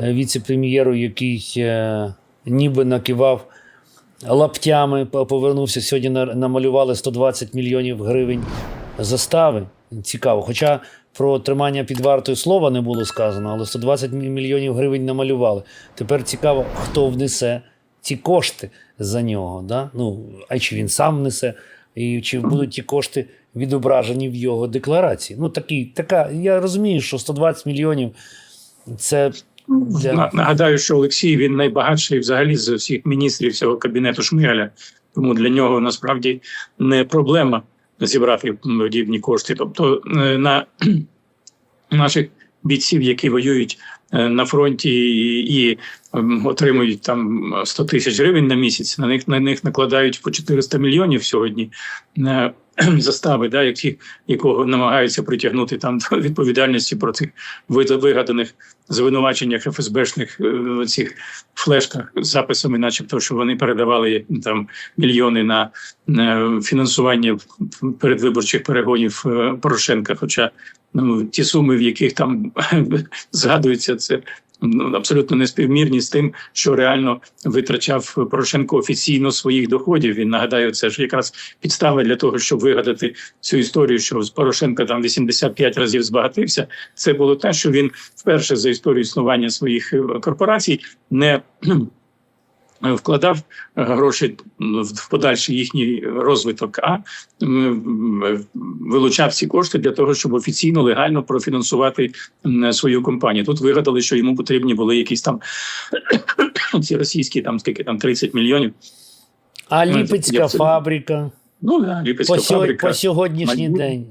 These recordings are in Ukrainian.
е, віце-прем'єру, який е, ніби накивав лаптями, повернувся сьогодні. Намалювали 120 мільйонів гривень застави. Цікаво. Хоча про тримання під вартою слова не було сказано, але 120 мільйонів гривень намалювали. Тепер цікаво, хто внесе ці кошти за нього. Да? Ну, а чи він сам внесе, і чи будуть ті кошти відображені в його декларації. Ну, такі, така, я розумію, що 120 мільйонів це На- Нагадаю, що Олексій він найбагатший взагалі з всіх міністрів цього кабінету Шмигаля. Тому для нього насправді не проблема зібрати подібні кошти. Тобто е, на наших бійців, які воюють е, на фронті і, і ем, отримують там 100 тисяч гривень на місяць. На них на них накладають по 400 мільйонів сьогодні е, застави, да, які, якого намагаються притягнути там до відповідальності про цих вигаданих звинуваченнях ФСБшних е, цих флешках з записами, начебто, що вони передавали там мільйони на, на фінансування передвиборчих перегонів е, Порошенка. Хоча ну, ті суми, в яких там згадується, це абсолютно неспівмірні з тим, що реально витрачав Порошенко офіційно своїх доходів. Він нагадаю, це ж якраз підстава для того, щоб вигадати цю історію, що з Порошенка там 85 разів збагатився. Це було те, що він вперше за історію існування своїх е, корпорацій не вкладав е, гроші в подальший їхній розвиток, а м, вилучав ці кошти для того, щоб офіційно легально профінансувати свою компанію. Тут вигадали, що йому потрібні були якісь там ці російські там скільки там 30 мільйонів. А Ну, Ліпецька фабрика Ну да, ліпецька по, фабрика. по сьогоднішній майбутнє. день.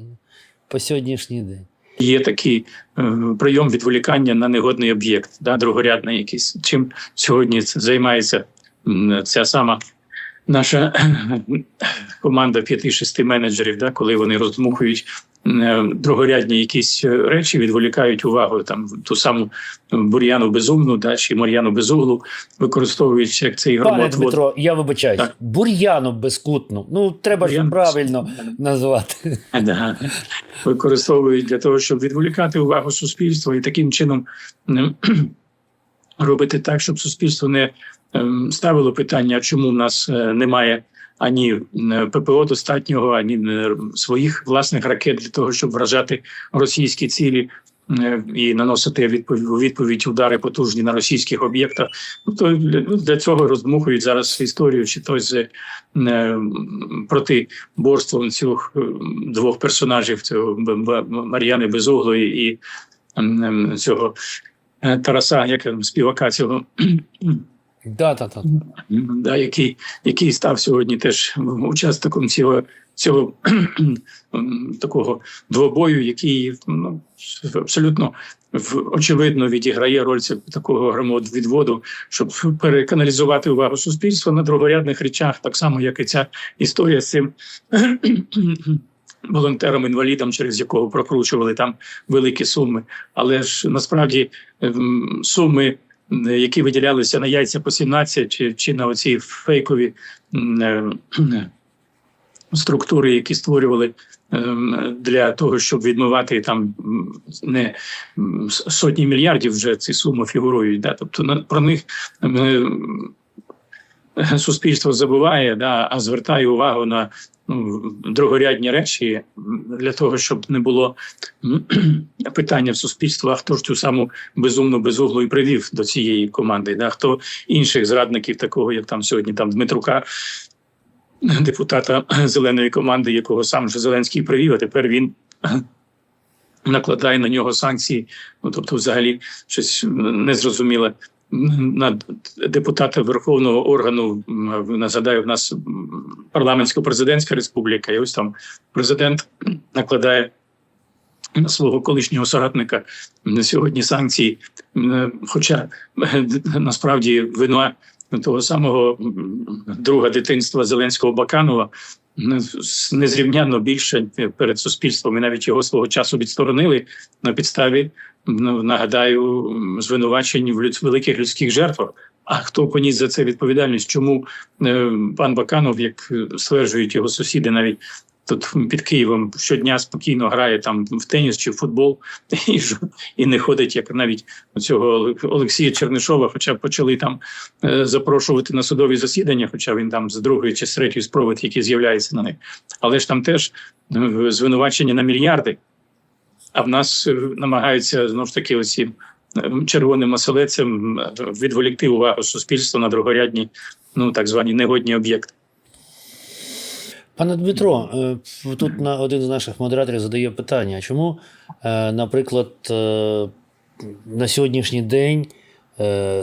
По сьогоднішній день. Є такий е, прийом відволікання на негодний об'єкт, да, другорядний якийсь. Чим сьогодні займається ця сама наша команда п'яти-шести менеджерів, да, коли вони роздмухують е, другорядні якісь е, речі, відволікають увагу там ту саму бур'яну безумну, да, чи Мар'яну безуглу, використовуючи як цей Пане громад. Дмитро, я вибачаюсь, Так. бур'яну безкутну. Ну, треба ж правильно назвати. Да. використовують для того, щоб відволікати увагу суспільства і таким чином робити так, щоб суспільство не ставило питання, чому в нас е, немає ані е, ППО достатнього, ані е, своїх власних ракет для того, щоб вражати російські цілі. І наносити відповідь удари потужні на російських об'єктах. Ну то для, ну, цього роздмухують зараз історію, чи то з протиборством цих двох персонажів: цього Мар'яни Безуглої і ем, ем, цього Тараса, як співака цього Да, да, да. да, який, який став сьогодні теж учасником цього, цього такого двобою, який ну, абсолютно очевидно відіграє роль такого громовідводу, щоб переканалізувати увагу суспільства на другорядних речах, так само, як і ця історія з цим. Волонтером-інвалідом, через якого прокручували там великі суми, але ж насправді ем, суми які виділялися на яйця по 17 чи, чи на оці фейкові е, структури, які створювали ем, для того, щоб відмивати там не сотні мільярдів вже ці суми фігурують. Да? Тобто на, про них ем, суспільство забуває, да, а звертає увагу на ну, другорядні речі для того, щоб не було питання в суспільства, хто ж цю саму безумну безуглу і привів до цієї команди. Да? Хто інших зрадників, такого як там сьогодні там Дмитрука, депутата зеленої команди, якого сам же Зеленський привів, а тепер він. Накладає на нього санкції, ну тобто, взагалі, щось незрозуміле на депутата Верховного органу. Нагадаю, в нас парламентсько-президентська республіка, і ось там президент накладає на свого колишнього соратника сьогодні санкції. Хоча е, насправді вина того самого друга дитинства Зеленського Баканова незрівнянно більше перед суспільством, і навіть його свого часу відсторонили на підставі, ну, нагадаю, звинувачень в великих людських жертвах. А хто поніс за це відповідальність? Чому е, пан Баканов, як стверджують його сусіди, навіть тут під Києвом щодня спокійно грає там в теніс чи в футбол, і, і не ходить, як навіть цього Олексія Чернишова, хоча почали там е, запрошувати на судові засідання, хоча він там з другої чи з третьої спроби тільки з'являється на них. Але ж там теж е, звинувачення на мільярди. А в нас е, намагаються знову ж таки оці червоним оселецем відволікти увагу суспільства на другорядні, ну так звані негодні об'єкти. Пане Дмитро, е, тут один з наших модераторів задає питання: чому, е, наприклад, е, на сьогоднішній день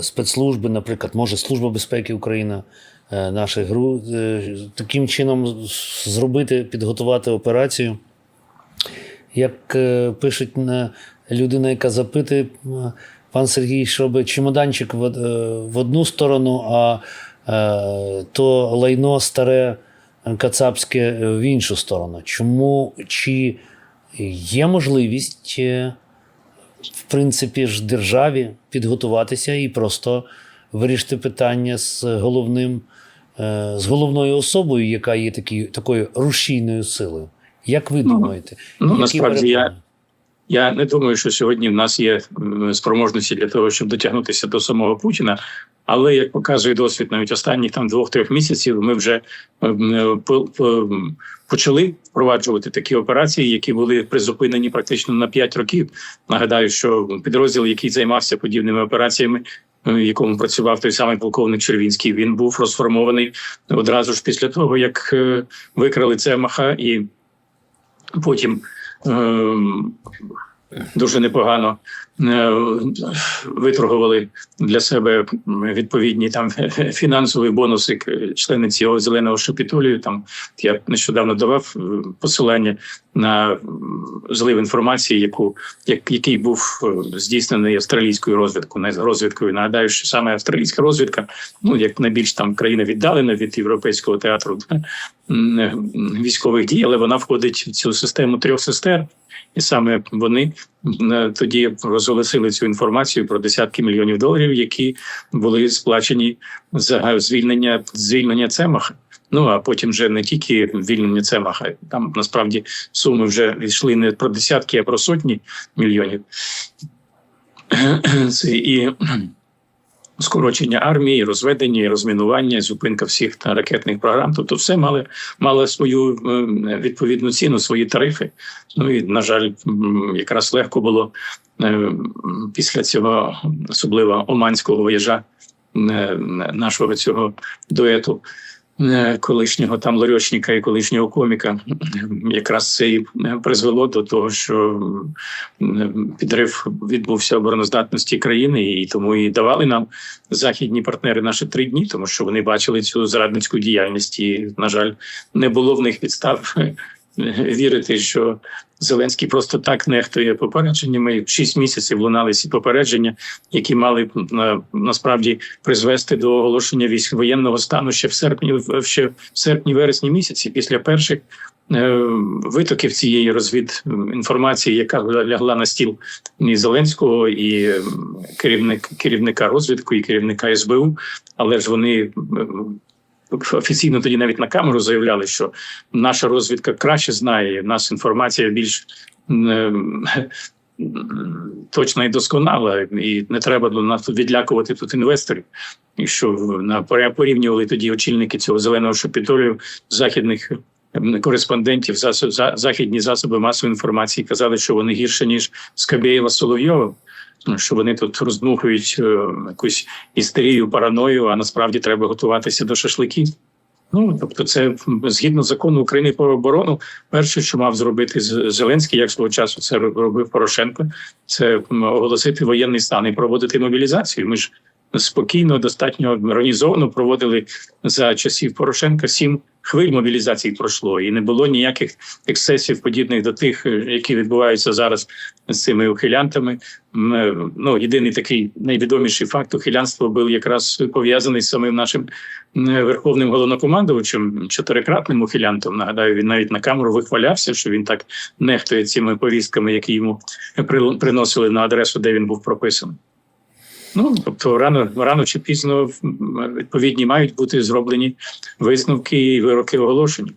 спецслужби, наприклад, може Служба безпеки України, наші гру таким чином зробити, підготувати операцію, як пишуть людина, яка запитує, пан Сергій, щоб чемоданчик в, од- в одну сторону, а то лайно старе кацапське е, в іншу сторону. Чому чи є можливість, е, в принципі, ж державі підготуватися і просто вирішити питання з головним, е, з головною особою, яка є такі, такою рушійною силою? Як ви Ну, думаєте? Ну Які насправді я, я не думаю, що сьогодні в нас є спроможності для того, щоб дотягнутися до самого Путіна. Але як показує досвід навіть останніх там двох-трьох місяців, ми вже е, по- почали впроваджувати такі операції, які були призупинені практично на 5 років. Нагадаю, що підрозділ, який займався подібними операціями, е, в якому працював той самий полковник Червінський, він був розформований одразу ж після того, як е, викрали Цемаха і потім. Дуже непогано е, виторгували для себе відповідні там фінансові бонуси члени цього зеленого шапітолію. Там я нещодавно давав е, посилання на злив інформації, яку як, який був е, здійснений австралійською розвідкою. Не розвідкою. Нагадаю, що саме австралійська розвідка, ну як найбільш там країна віддалена від європейського театру військових дій, але вона входить в цю систему трьох сестер. І саме вони е, тоді розголосили цю інформацію про десятки мільйонів доларів, які були сплачені за звільнення звільнення Цемаха. Ну а потім вже не тільки звільнення Цемаха, там насправді суми вже йшли не про десятки, а про сотні мільйонів. Це і скорочення армії, розведення, розмінування, зупинка всіх та ракетних програм. Тобто, все мали мали свою е, відповідну ціну, свої тарифи. Ну і на жаль, якраз легко було е, після цього, особливо оманського вояжа е, нашого цього дуету. Е, Колишнього там ларьочника і колишнього коміка, якраз це і е, призвело до того, що підрив відбувся обороноздатності країни, і тому і давали нам західні партнери наші три дні, тому що вони бачили цю зрадницьку діяльність, і на жаль, не було в них підстав вірити, що Зеленський просто так нехтує попередженнями. Шість місяців лунали ці попередження, які мали насправді призвести до оголошення військ воєнного стану ще в серпні, ще в серпні-вересні місяці, після перших е, витоків цієї розвід інформації, яка лягла на стіл і Зеленського, і е, керівник керівника розвідку, і керівника СБУ. Але ж вони е, офіційно тоді навіть на камеру заявляли, що наша розвідка краще знає. В нас інформація більш е, точна і досконала, і не треба до нас тут відлякувати тут інвесторів. І що на порівнювали тоді очільники цього зеленого шапітолію західних кореспондентів, засоб, за, західні засоби масової інформації казали, що вони гірше ніж Скабєєва ну, Що вони тут роздмухують е, якусь істерію, параною, а насправді треба готуватися до шашликів. Ну тобто, це згідно закону України про оборону, перше, що мав зробити Зеленський, як свого часу це робив Порошенко, це оголосити воєнний стан і проводити мобілізацію. Ми ж спокійно, достатньо організовано проводили за часів Порошенка сім хвиль мобілізації пройшло, і не було ніяких ексцесів, подібних до тих, е, які відбуваються зараз з цими ухилянтами. Е, Ну єдиний такий найвідоміший факт ухилянства був якраз пов'язаний з самим нашим верховним головнокомандувачем, чотирикратним ухилянтом. Нагадаю, він навіть на камеру вихвалявся, що він так нехтує цими повістками, які йому при- приносили на адресу, де він був прописаний. Ну тобто, рано рано чи пізно відповідні мають бути зроблені висновки і вироки оголошені.